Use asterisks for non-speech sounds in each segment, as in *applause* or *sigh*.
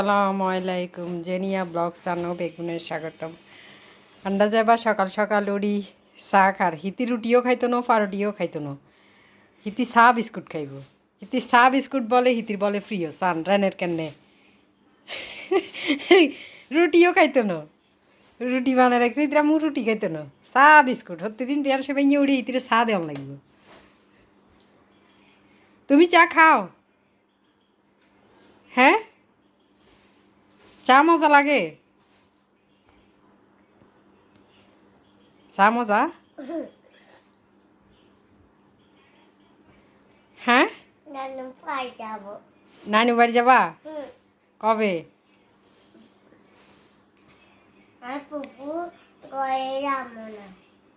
আসসালামু আলাইকুম, জেনিয়া ব্লগ সানো বেগুনের স্বাগতম। আন্দাজ যাবা সকাল সকাল উড়ি চাহ খার। হিতি রুটিও খাইতো নো পারুটিও খাইতো না হিতি চাহ বিস্কুট খাইব। হিতি চাহ বিস্কুট বলে হিতির বলে প্রিয় সান রানের কেনে। রুটিও খাইতো না রুটি বানায় রাখতে ইতিরা মু রুটি খাইতো না চাহ বিস্কুট হতে দিন বিয়ার সে ভেঙে উড়ি ইতিরে চাহ দেওয়া লাগবে। তুমি চা খাও? হ্যাঁ? চা মজা লাগে? চা মজা? হ্যাঁ? নানু বাড়ি যাবা? কবে?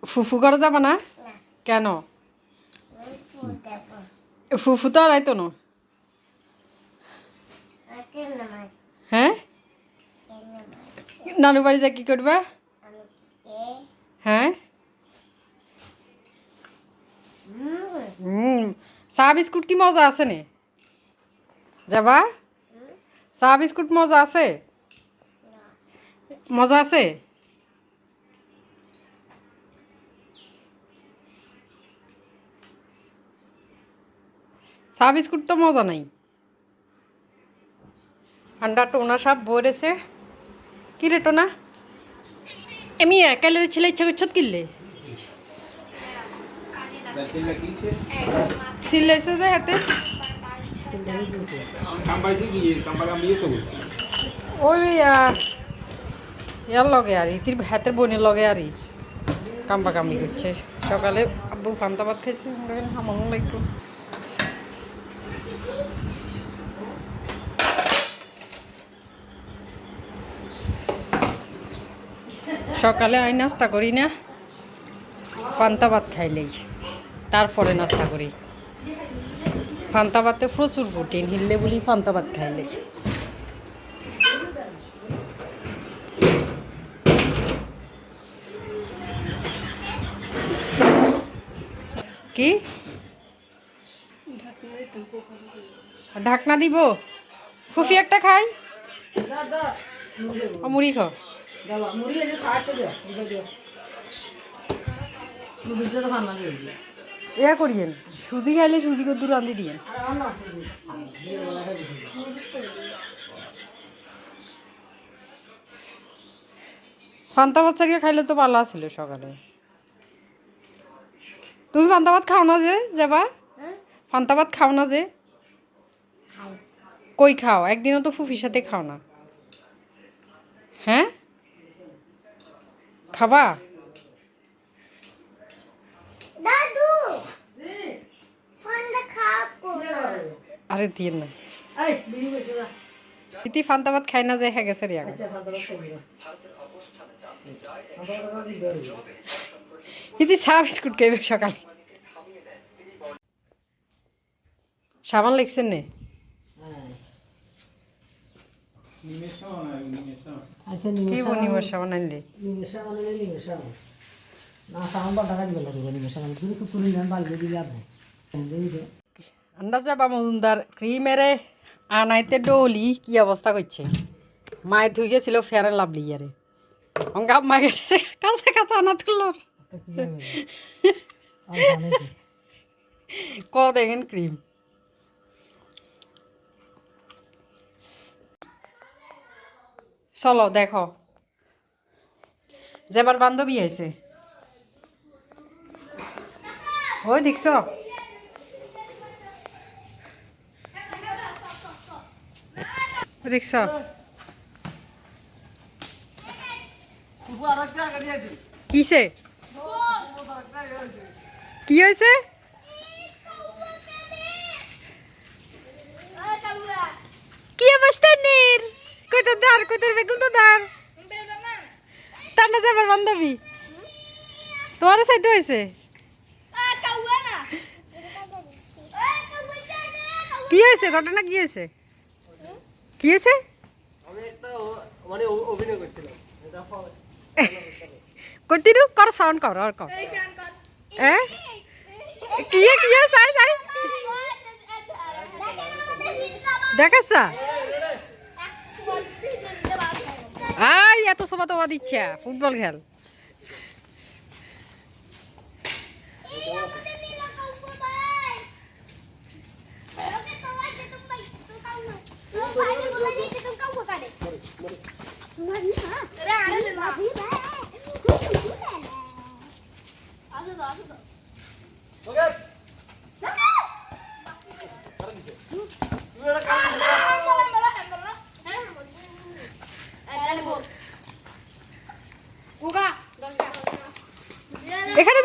ফুফু করে যাবা না। কেন? ফুফু তো আর আইতো না আর কেন মাই হ্যাঁ কেন মাই নানু বাড়ি যা কি করবা? হ্যাঁ? হুম, চা বিস্কুট কি মজা আছে নে? যাবা? চা বিস্কুট মজা আছে? মজা আছে? চা বিস্কুট তো মজা নাই। আন্ডা টোনা সাপ বরেছে কি রে টোনা? এমি একালের ছেলে ইচ্ছা করছত কিনলে যে হাতে? হাতের বোনের লগে আর। কাম্বা কামি করছে। সকালে আব্বু পান্তা ভাত খাইছে হামানো লাগবে। সকালে আই নাস্তা করি না, পান্তা ভাত খাইলেই তারপরে নাস্তা করি। পান্তা ভাতে প্রচুর প্রোটিন, হিললে বলি পান্তা ভাত খাইলে কি? ঢাকনা দিব। ফুফি একটা খাই। ও মুড়ি খাও এয়া করিয়েন। সুদি খাইলে সুদি কদ্দু রান্ধি দিয়েন। ফান্তা ভাত চারিয়ে খাইলে তো পালা ছিল সকালে। তুমি ফান্তা ভাত খাও না যে যাবা? হ্যাঁ? ফান্তা ভাত খাও না যে? কই খাও? একদিনও তো ফুফির সাথে খাও না। হ্যাঁ? খাবা? আরে দিয়ে না। ইতি ফান্তা ভাত খাই না যে হ্যাঁ গেছে রিয়া ইতি চা বিস্কুট খাইবে সকালে। সাবান লিখছেন নে? আচ্ছা কি বনিমর সাবান আনলে নিমেষা নিমেষা না সামান টাকা দিবে লাগে নিমেষা মানে তুমি খুব করে নেন দিলে আপনি আন্দাজ যাবা মজুমদার? ক্রিমেরে আনাইতে ডলি কি অবস্থা করছে? মায়ে ধুই গেছিল ফেয়ারে লাভলি ইয়ারে। অঙ্গা মায়ের *laughs* কাছে কাছে আনা তুলল। *laughs* ক দেখেন ক্রিম? চলো দেখো। যেবার বান্ধবী আছে। ওই দেখছ? দেখছ? কিসে? কি হয়েছে? কি অবস্থা নীর? কই তো দার কই তোর বেগুন তো দার তার না যাবার বান্ধবী। তোমার সাইতে হয়েছে? কি হয়েছে? ঘটনা কি হয়েছে? কি হয়েছে? করতিরু কর সাউন্ড কর আর কর। এ? কি কি চাই চাই দেখাচ্ছা? এত সোফা তোবা দিচ্ছে ফুটবল খেল এখানে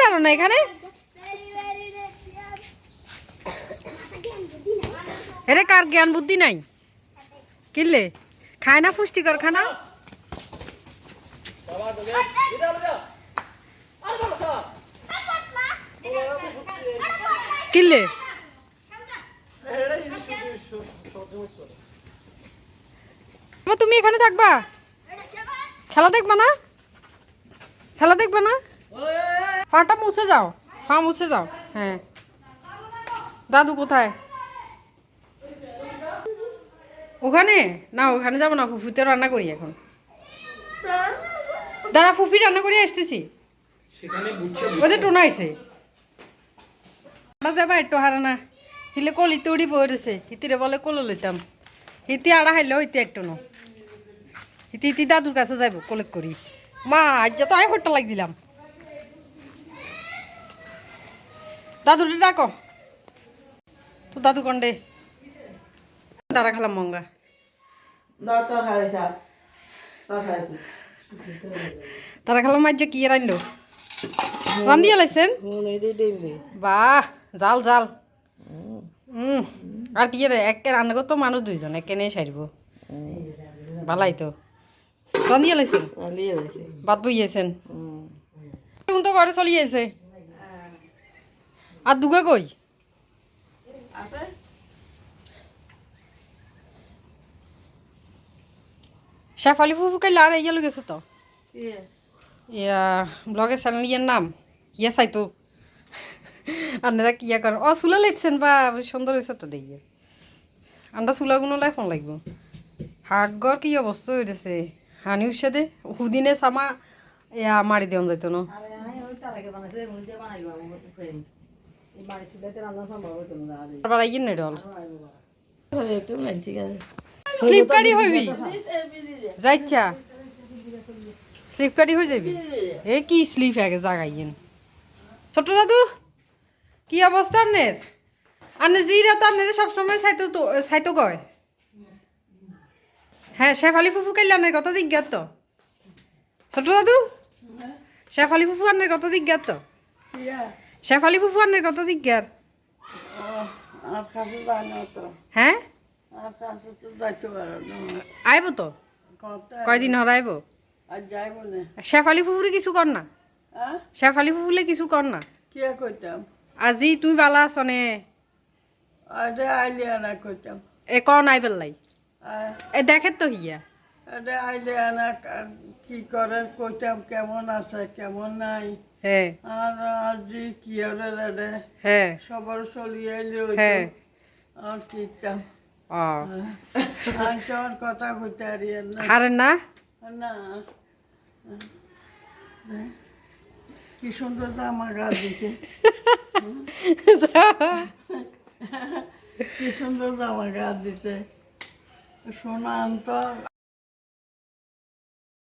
দাঁড়ো না এখানে? এরে কার জ্ঞান বুদ্ধি নাই? কিনলে? খায় না পুষ্টিকর খানা কিনলে? তুমি এখানে থাকবা? খেলা দেখবা না? খেলা দেখবা না? পাটা মুছে যাও। পা মুছে যাও। হ্যাঁ। দাদু কোথায়? ওখানে? না ওখানে যাব না ফুফুতে রান্না করি এখন। দাদা ফুফি রান্না করে আসতেছি। ওই যে টোনা আইসে যাবা একটু হারে না হিলে কলিতে উড়ি পড়েছে। হিতিরে বলে কলো লইতাম। হিতি আড়া হাইলে হইতে একটু ন। হিতি হিতি দাদুর কাছে যাইব কলেক করি। মা আজ তো আই হট্টা লাগ দিলাম। দাদুরে ডাকো। তো দাদু কন্ডে। তারা খেলাম মঙ্গা। তোর খেলাম মাঝে কি রান্লো রান্ধিয়া লাইছেন দিই ডিম দিই। বাহ জাল জাল। হুম। আর কি রে একে রান্না করতো মানুষ দুইজন একে নেই সারিব ভালাই তো। রান্ধিয়া লাইছেন দিয়ে বাদ বইয়েছেন? এখন তো ঘরে চলিয়েছে? আর দুগা কই? শেফালি ফুফু কাইলে আর ইয়া গেছে তো? কি ইয়া ব্লগের চ্যানেল ইয়ার নাম? ইয়া চাই তো আপনারা কি ইয়া করেন ও চুলা লেপছেন বা সুন্দর হয়েছে তো দেখি আমরা চুলাগুলো লাই ফোন লাগবো। হাগর কি অবস্থা হয়েছে হানি উৎসাদে হুদিনে সামা ইয়া মারি দিয়ন যাইতো না। স্লিপ হইবি? যাইচ্ছা। যাবি কি স্লিপ ছোট দাদু, কি অবস্থা আনের আনে জিরা তো আনের সবসময় সাইতো তো, সাইতো কয়? হ্যাঁ শেফালি ফুফু কাইলে আনের কত জিজ্ঞাত। তো ছোট দাদু, শেফালি ফুফু আনের কত জিজ্ঞাত। তো শেফালি ফুফু আনের কত জিজ্ঞাত আর কাছে যায় না তো। হ্যাঁ? আর কাছে তো যাইতে পারো না। আইব তো? কয়দিন হর আইব? আর বলে শেফালি ফুফুরে কিছু কর না। হ্যাঁ? শেফালি ফুফুলে কিছু কর না। কি কইতাম? আজি তুই বালা আছনে আরে আইলে না কইতাম। এ ক নাই বেললাই। আয় এ দেখে তো হিয়া। আরে আইলে না কি করে কইতাম কেমন আছে কেমন নাই। হ্যাঁ। আর আজি কি ওরে রে হ্যাঁ। সবার চলি আইলে হ্যাঁ। আর কিতাম ও কথা কইতে পারি না। হারেন না? না। কি সুন্দর জামা গা দিছে কি সুন্দর জামা গা দিছে সোনা আনত